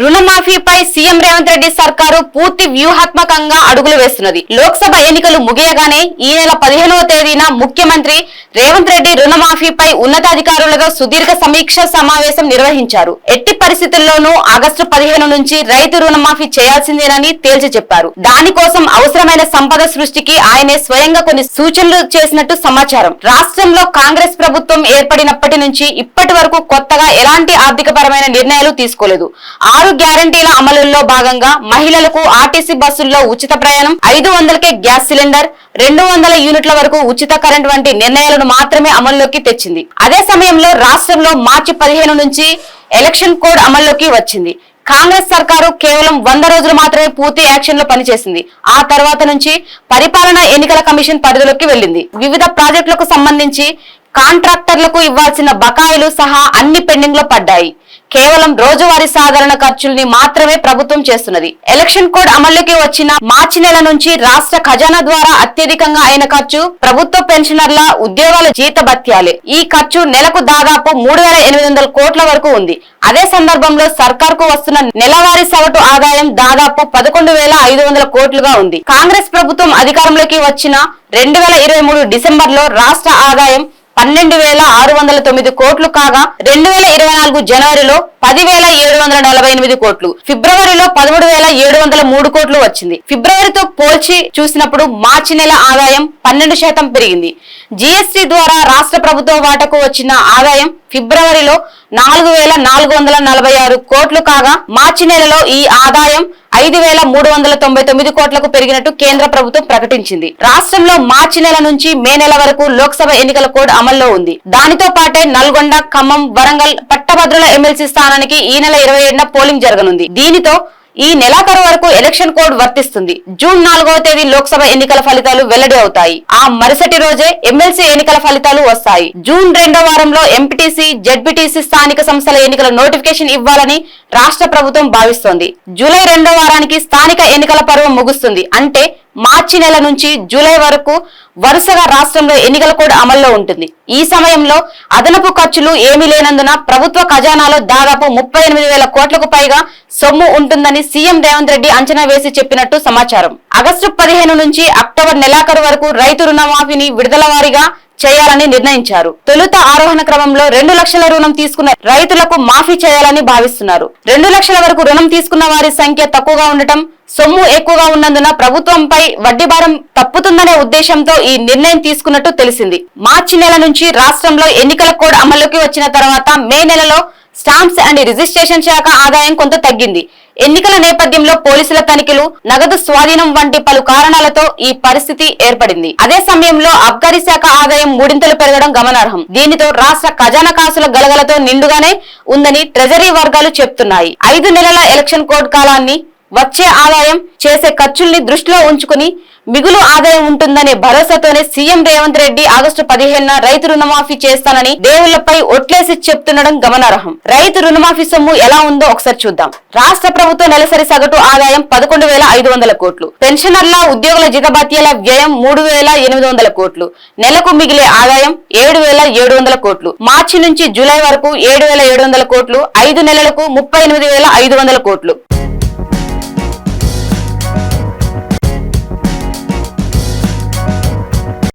రుణమాఫీపై CM Revanth Reddy సర్కారు పూర్తి వ్యూహాత్మకంగా అడుగులు వేస్తున్నది. లోక్సభ ఎన్నికలు ముగియగానే ఈ నెల పదిహేనవ తేదీన ముఖ్యమంత్రి రేవంత్ రెడ్డి రుణమాఫీపై ఉన్నతాధికారులతో సుదీర్ఘ సమీక్ష సమావేశం నిర్వహించారు. ఎట్టి పరిస్థితుల్లోనూ ఆగస్టు పదిహేను నుంచి రైతు రుణమాఫీ చేయాల్సిందేనని తేల్చి చెప్పారు. దానికోసం అవసరమైన సంపద సృష్టికి ఆయనే స్వయంగా కొన్ని సూచనలు చేసినట్టు సమాచారం. రాష్ట్రంలో కాంగ్రెస్ ప్రభుత్వం ఏర్పడినప్పటి నుంచి ఇప్పటి వరకు కొత్తగా ఎలాంటి ఆర్థికపరమైన నిర్ణయాలు తీసుకోలేదు. ఆరు గ్యారంటీల అమలుల్లో భాగంగా మహిళలకు ఆర్టీసీ బస్సుల్లో ఉచిత ప్రయాణం ఐదు వందలకే గ్యాస్ సిలిండర్ రెండు వందల యూనిట్ల వరకు ఉచిత కరెంట్ వంటి నిర్ణయాలను మాత్రమే అమల్లోకి తెచ్చింది. అదే సమయంలో రాష్ట్రంలో మార్చి పదిహేను నుంచి ఎలక్షన్ కోడ్ అమల్లోకి వచ్చింది. కాంగ్రెస్ సర్కారు కేవలం వంద రోజులు మాత్రమే పూర్తి యాక్షన్లో పనిచేసింది. ఆ తర్వాత నుంచి పరిపాలన ఎన్నికల కమిషన్ పరిధిలోకి వెళ్ళింది. వివిధ ప్రాజెక్టులకు సంబంధించి కాంట్రాక్టర్లకు ఇవ్వాల్సిన బకాయిలు సహా అన్ని పెండింగ్లో పడ్డాయి. కేవలం రోజువారీ సాధారణ ఖర్చుల్ని మాత్రమే ప్రభుత్వం చేస్తున్నది. ఎలక్షన్ కోడ్ అమల్లోకి వచ్చిన మార్చి నెల నుంచి రాష్ట్ర ఖజానా ద్వారా అత్యధికంగా అయిన ఖర్చు ప్రభుత్వ పెన్షనర్ల ఉద్యోగాల జీత భత్యాలే ఈ ఖర్చు నెలకు దాదాపు మూడు వేల ఎనిమిది వందల కోట్ల వరకు ఉంది. అదే సందర్భంలో సర్కార్కు వస్తున్న నెలవారీ సగటు ఆదాయం దాదాపు పదకొండు వేల ఐదు వందల కోట్లుగా ఉంది. కాంగ్రెస్ ప్రభుత్వం అధికారంలోకి వచ్చిన రెండు వేల ఇరవై మూడు డిసెంబర్లో రాష్ట్ర ఆదాయం పన్నెండు వేల ఆరు వందల తొమ్మిది కోట్లు కాగా రెండు వేల ఇరవై నాలుగు జనవరిలో పదివేల ఏడు వందల నలభై ఎనిమిది కోట్లు. ఫిబ్రవరిలో పదమూడు వేల ఏడు వందల మూడు కోట్లు వచ్చింది. ఫిబ్రవరితో పోల్చి చూసినప్పుడు మార్చి నెల ఆదాయం పన్నెండు శాతం పెరిగింది. జీఎస్టీ ద్వారా రాష్ట్ర ప్రభుత్వ వాటకు వచ్చిన ఆదాయం ఫిబ్రవరిలో నాలుగు వేల నాలుగు వందల నలభై ఆరు కోట్లు కాగా మార్చి నెలలో ఈ ఆదాయం ఐదు వేల మూడు వందల తొంభై తొమ్మిది కోట్లకు పెరిగినట్టు కేంద్ర ప్రభుత్వం ప్రకటించింది. రాష్ట్రంలో మార్చి నెల నుంచి మే నెల వరకు లోక్సభ ఎన్నికల కోడ్ అమల్లో ఉంది. దానితో పాటే నల్గొండ ఖమ్మం వరంగల్ పట్టభద్రుల ఎమ్మెల్సీ స్థానానికి ఈ నెల ఇరవై ఏడున పోలింగ్ జరగనుంది. దీనితో ఈ నెలాఖరు వరకు ఎలక్షన్ కోడ్ వర్తిస్తుంది. జూన్ నాలుగవ తేదీ లోక్సభ ఎన్నికల ఫలితాలు వెల్లడి అవుతాయి. ఆ మరుసటి రోజే ఎమ్మెల్సీ ఎన్నికల ఫలితాలు వస్తాయి. జూన్ రెండో వారంలో ఎంపీటీసీ జెడ్పీటీసీ స్థానిక సంస్థల ఎన్నికల నోటిఫికేషన్ ఇవ్వాలని రాష్ట్ర ప్రభుత్వం భావిస్తోంది. జూలై రెండో వారానికి స్థానిక ఎన్నికల పర్వం ముగుస్తుంది. అంటే మార్చి నెల నుంచి జూలై వరకు వరుసగా రాష్ట్రంలో ఎన్నికల కోడ్ అమల్లో ఉంటుంది. ఈ సమయంలో అదనపు ఖర్చులు ఏమీ లేనందున ప్రభుత్వ ఖజానాలో దాదాపు ముప్పై ఎనిమిది వేల కోట్లకు పైగా సొమ్ము ఉంటుందని సీఎం రేవంత్ రెడ్డి అంచనా వేసి చెప్పినట్టు సమాచారం. ఆగస్టు పదిహేను నుంచి అక్టోబర్ నెలాఖరు వరకు రైతు రుణమాఫీని విడుదల వారీగా చేయాలని నిర్ణయించారు. తొలుత ఆరోహణ క్రమంలో రెండు లక్షల రుణం తీసుకున్న రైతులకు మాఫీ చేయాలని భావిస్తున్నారు. రెండు లక్షల వరకు రుణం తీసుకున్న వారి సంఖ్య తక్కువగా ఉండటం సొమ్ము ఎక్కువగా ఉన్నందున ప్రభుత్వంపై వడ్డీ భారం తప్పుతుందనే ఉద్దేశంతో ఈ నిర్ణయం తీసుకున్నట్టు తెలిసింది. మార్చి నెల నుంచి రాష్ట్రంలో ఎన్నికల కోడ్ అమల్లోకి వచ్చిన తర్వాత మే నెలలో స్టాంప్స్ అండ్ రిజిస్ట్రేషన్ శాఖ ఆదాయం కొంత తగ్గింది. ఎన్నికల నేపథ్యంలో పోలీసుల తనిఖీలు నగదు స్వాధీనం వంటి పలు కారణాలతో ఈ పరిస్థితి ఏర్పడింది. అదే సమయంలో అబ్కారీ శాఖ ఆదాయం మూడింతలు పెరగడం గమనార్హం. దీనితో రాష్ట్ర ఖజానా కాసుల గలగలతో నిండుగానే ఉందని ట్రెజరీ వర్గాలు చెప్తున్నాయి. ఐదు నెలల ఎలక్షన్ కోడ్ కాలాన్ని వచ్చే ఆదాయం చేసే ఖర్చుల్ని దృష్టిలో ఉంచుకుని మిగులు ఆదాయం ఉంటుందనే భరోసాతోనే సీఎం రేవంత్ రెడ్డి ఆగస్టు పదిహేనున రైతు రుణమాఫీ చేస్తానని దేవుళ్ళపై ఒట్లేసి చెప్తుండడం గమనార్హం. రైతు రుణమాఫీ సొమ్ము ఎలా ఉందో ఒకసారి చూద్దాం. రాష్ట్ర ప్రభుత్వ నెలసరి సగటు ఆదాయం పదకొండు వేల ఐదు వందల కోట్లు. పెన్షనర్ల ఉద్యోగుల జిగబాత్యాల వ్యయం మూడు వేల ఎనిమిది వందల కోట్లు. నెలకు మిగిలే ఆదాయం ఏడు వేల ఏడు వందల కోట్లు. మార్చి నుంచి జూలై వరకు ఏడు వేల ఏడు వందల కోట్లు. ఐదు నెలలకు ముప్పై ఎనిమిది వేల ఐదు వందల కోట్లు.